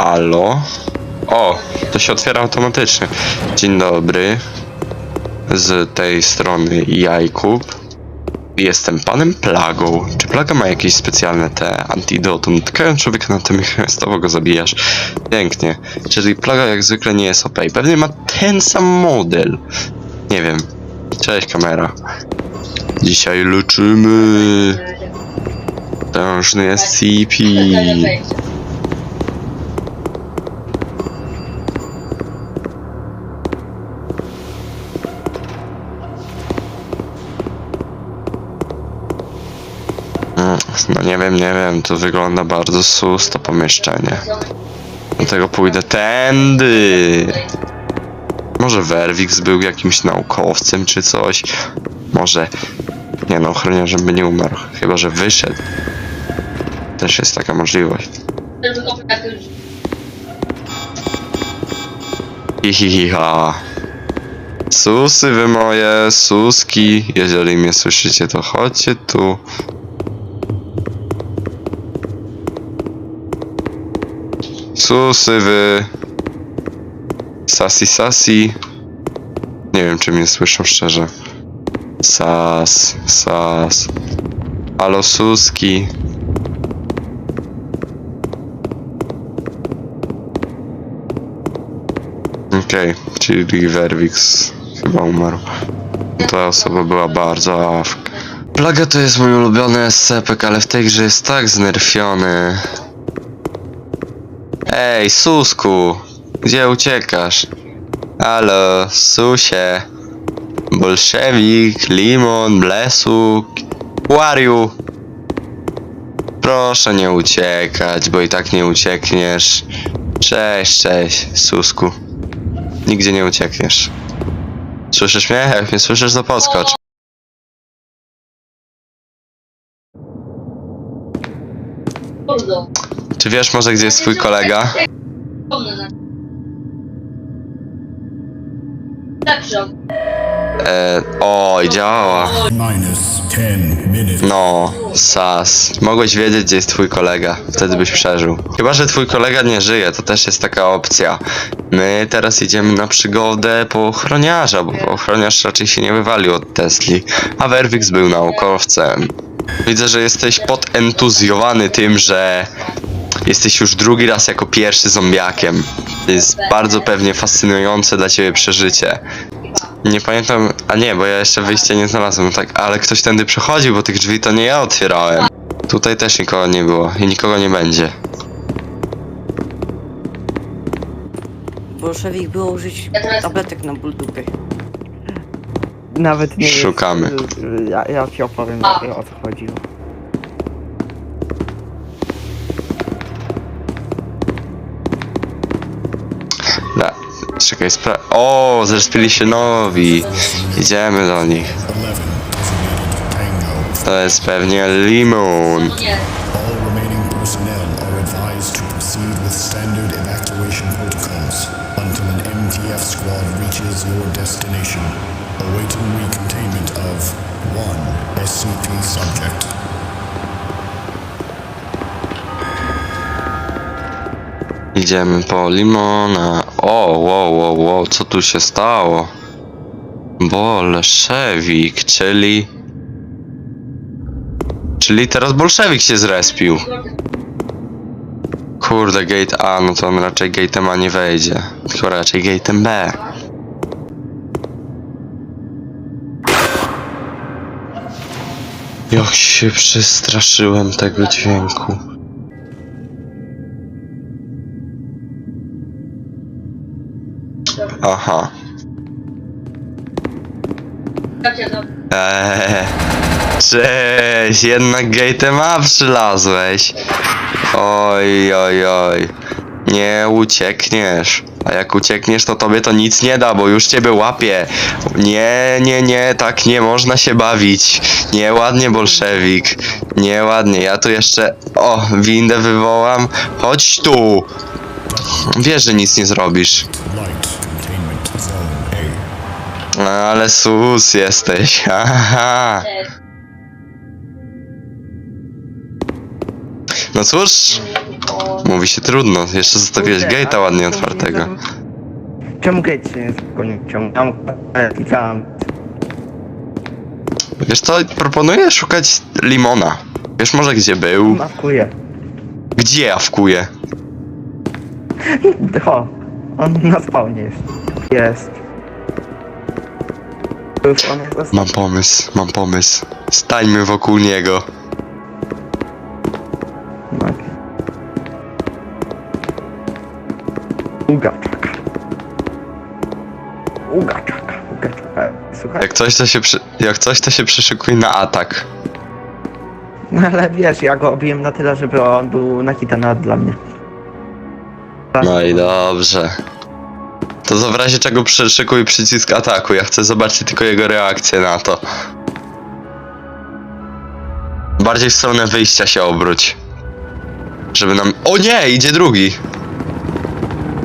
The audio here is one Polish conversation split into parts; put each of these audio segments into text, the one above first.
Alo? O, to się otwiera automatycznie. Dzień dobry. Z tej strony Jajkub. Jestem panem Plagą. Czy Plaga ma jakieś specjalne te antidotum? Tkając człowieka natychmiastowo go zabijasz. Pięknie. Czyli Plaga jak zwykle nie jest OP. Pewnie ma ten sam model. Nie wiem. Cześć kamera. Dzisiaj leczymy. Tężny SCP. Mm, nie wiem, to wygląda bardzo sus to pomieszczenie. Dlatego pójdę tędy. Może Werwix był jakimś naukowcem czy coś. Może. Nie no, ochroniarzem by nie umarł. Chyba, że wyszedł. Też jest taka możliwość. Hihihiha. Susy wy moje, suski. Jeżeli mnie słyszycie, to chodźcie tu. Susy wy. Sasi sasi. Nie wiem, czy mnie słyszą szczerze. Sas, sas. Halo suski. Okej, czyli Werwix chyba umarł. Ta osoba była bardzo awk. Plaga to jest mój ulubiony SCP, ale w tej grze jest tak znerfiony. Ej, Susku! Gdzie uciekasz? Halo, Susie. Bolszewik, Limon, are you? Proszę nie uciekać, bo i tak nie uciekniesz. Cześć, cześć, Susku. Nigdzie nie uciekniesz. Słyszysz mnie? Jak mnie słyszysz, to podskocz. Czy wiesz może, gdzie jest twój kolega? E, oj, działa. Minus 10 minutes. No, sas. Mogłeś wiedzieć, gdzie jest twój kolega. Wtedy byś przeżył. Chyba, że twój kolega nie żyje, to też jest taka opcja. My teraz idziemy na przygodę po ochroniarza, bo ochroniarz raczej się nie wywalił od Tesli, a Werwix był naukowcem. Widzę, że jesteś podentuzjowany tym, że jesteś już drugi raz jako pierwszy zombiakiem. To jest bardzo pewnie fascynujące dla ciebie przeżycie. Nie pamiętam, a nie, bo ja jeszcze wyjścia nie znalazłem, tak, ale ktoś tędy przechodził, bo tych drzwi to nie ja otwierałem. Tutaj też nikogo nie było i nikogo nie będzie. Bolszewik było użyć tabletek na ból dupy. Nawet nie jest- Szukamy. Ja, ja ci opowiem o co chodziło. Czekaj, spra- O, zrespili się nowi. Idziemy do nich. 11 designated Tango. To jest pewnie Limon. Awaiting recontainment of SCP subject. Idziemy po Limona. O, wow, wow, wow, co tu się stało? Bolszewik, czyli... Czyli teraz bolszewik się zrespił. Kurde, gate A, no to on raczej gate'em A nie wejdzie. Tylko raczej gate'em B. Jak się przestraszyłem tego dźwięku. Aha. Eee, cześć, jednak gate'em A przylazłeś. Oj, oj, oj. Nie uciekniesz. A jak uciekniesz, to tobie to nic nie da, bo już ciebie łapie. Nie, nie, nie, tak nie można się bawić. Nieładnie, bolszewik. Nieładnie. Ja tu jeszcze. O, windę wywołam. Chodź tu. Wiesz, że nic nie zrobisz. Ale sus jesteś. Aha. No cóż, mówi się trudno. Jeszcze zostawiłeś gate'a ładnie otwartego. Czemu gate się ciągnął? Klikałem. Wiesz co, proponuję szukać limona. Wiesz może gdzie był? Gdzie jawkuje? O, on na spawnie jest. Jest. Już on jest Mam pomysł, mam pomysł. Stańmy wokół niego. Ugaczaka. Ugaczaka. Ugaczaka. Słuchaj, Jak coś to się przy... jak coś to się przyszykuj na atak. no ale wiesz, ja go obiłem na tyle, żeby on był nakitany dla mnie. No i dobrze. To za w razie czego przyszykuj przycisk ataku. Ja chcę zobaczyć tylko jego reakcję na to. Bardziej w stronę wyjścia się obróć. Żeby nam... O nie! Idzie drugi!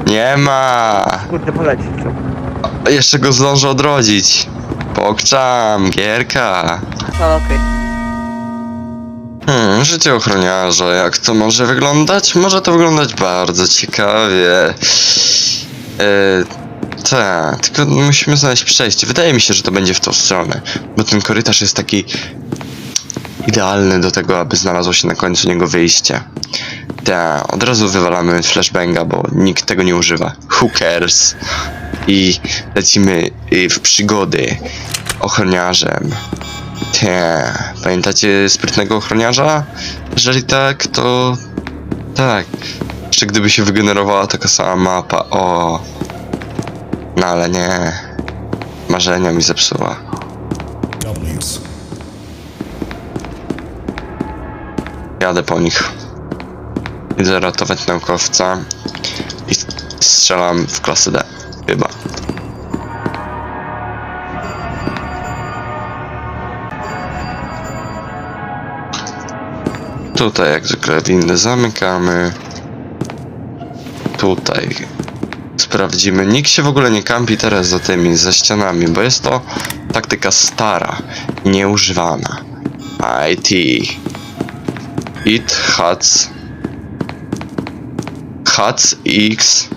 Nie ma! Kurde, poleci co? Jeszcze go zdążę odrodzić. Pokczam, gierka. No okej. Hmm, życie ochroniarza, jak to może wyglądać? Może to wyglądać bardzo ciekawie. Yy, tak, tylko musimy znaleźć przejście. Wydaje mi się, że to będzie w tą stronę, bo ten korytarz jest taki idealny do tego, aby znalazło się na końcu niego wyjście. Tak, od razu wywalamy flashbanga, bo nikt tego nie używa. Cares? I lecimy y, w przygody ochroniarzem. Te, pamiętacie sprytnego ochroniarza? Jeżeli tak, to tak. Jeszcze gdyby się wygenerowała taka sama mapa, o. No ale nie. Marzenia mi zepsuła. Jadę po nich. Idę ratować naukowca i strzelam w klasę D. Chyba. Tutaj jak zwykle windy zamykamy. Tutaj sprawdzimy. Nikt się w ogóle nie kampi teraz za tymi, za ścianami, bo jest to taktyka stara, nieużywana. IT. It Hats Hats X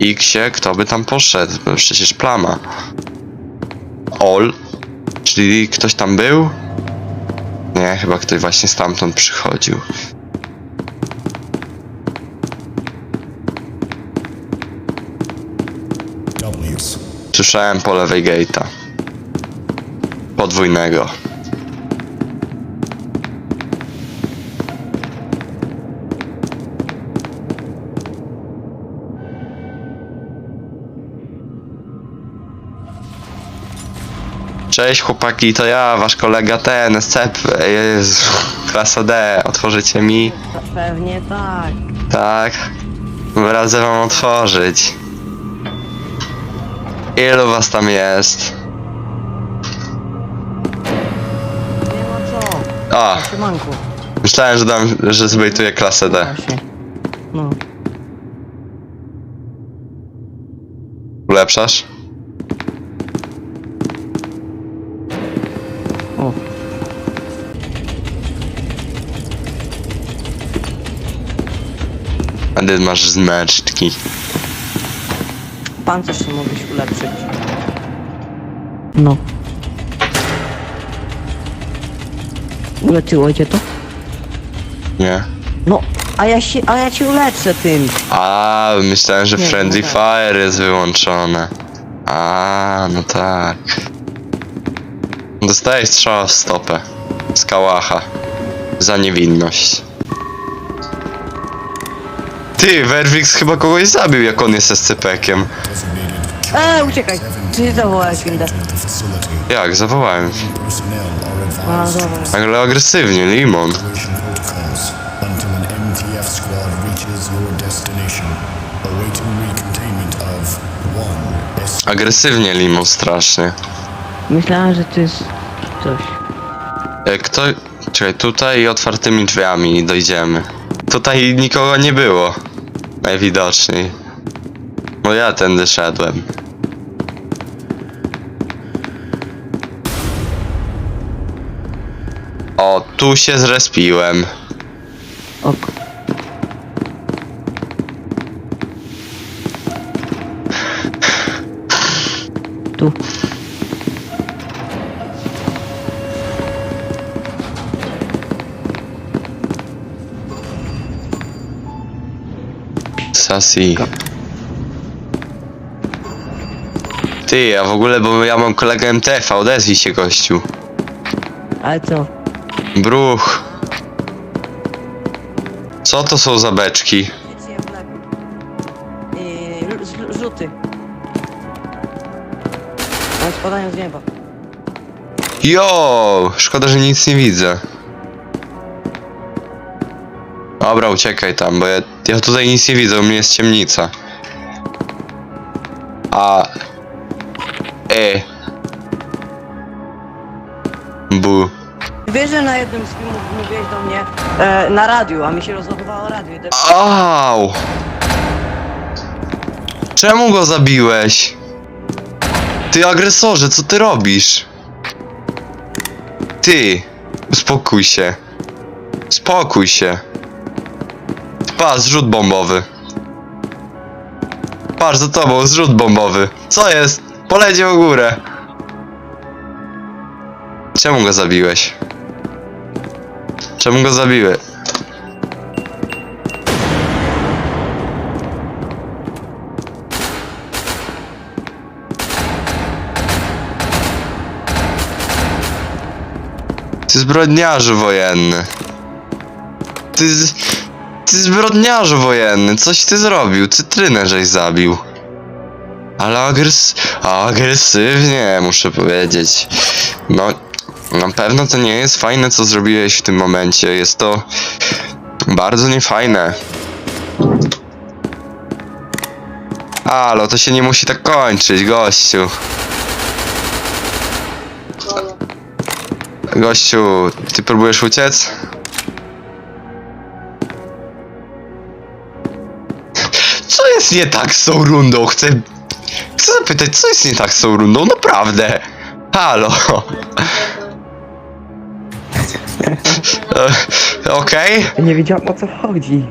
Xie, kto by tam poszedł? Przecież plama. All, czyli ktoś tam był? Nie, chyba ktoś właśnie stamtąd przychodził. Słyszałem po lewej gate'a. Podwójnego. Cześć chłopaki, to ja, wasz kolega ten, SCP, Jezu, klasa D, otworzycie mi? Pewnie tak. Tak, radzę wam otworzyć. Ilu was tam jest? Nie ma co. Szymanku. myślałem, że dam, że zbejtuję klasę D. Właśnie. No. Ulepszasz? A ty masz znaczki. Pancerz się mogłeś ulepszyć. No. Uleczyło cię to? Nie? No, a ja się, a ja cię uleczę tym. A, myślałem, że Nie, Friendly no. Fire jest wyłączone. A, no tak. Dostajesz strzała w stopę. Z kałacha. Za niewinność. Ty, Werwix chyba kogoś zabił, jak on jest SCP-kiem. Designated Eee, uciekaj. Ty zawołałeś windę. Jak? Zawołałem. A, dobra. Ale agresywnie, Limon. Agresywnie, Limon, strasznie. Myślałem, że to jest coś. E, Kto... Czekaj, tutaj i otwartymi drzwiami dojdziemy. Tutaj nikogo nie było. Najwidoczniej. No ja tędy szedłem. O, tu się zrespiłem. Ok. Tu. Sasi. Ty, a w ogóle, bo ja mam kolegę MTF, odezwij się gościu. Ale co? Bruch. Co to są za beczki? Yy, rzuty. Ale spadają z nieba. Jo, szkoda, że nic nie widzę. Dobra, uciekaj tam, bo ja, ja tutaj nic nie widzę, u mnie jest ciemnica. A... E... Bu... Wiesz, że na jednym z filmów mówiłeś do mnie e, na radiu, a mi się rozładowało radio. i Au! Czemu go zabiłeś? Ty agresorze, co ty robisz? Ty! Uspokój się. Spokój się. Patrz, zrzut bombowy. Patrz, za tobą, zrzut bombowy. Co jest? Poleciał w górę. Czemu go zabiłeś? Czemu go zabiłeś? Ty zbrodniarzu wojenny. Ty, z- ty zbrodniarzu wojenny, coś ty zrobił, cytrynę żeś zabił. Ale agres... agresywnie, muszę powiedzieć. No, na pewno to nie jest fajne, co zrobiłeś w tym momencie. Jest to bardzo niefajne. Alo, to się nie musi tak kończyć, gościu. Gościu, ty próbujesz uciec? Jest nie tak z tą rundą? Chcę... Chcę zapytać, co jest nie tak z tą rundą? Naprawdę. Halo. E, Okej. Nie wiedziałem o co chodzi.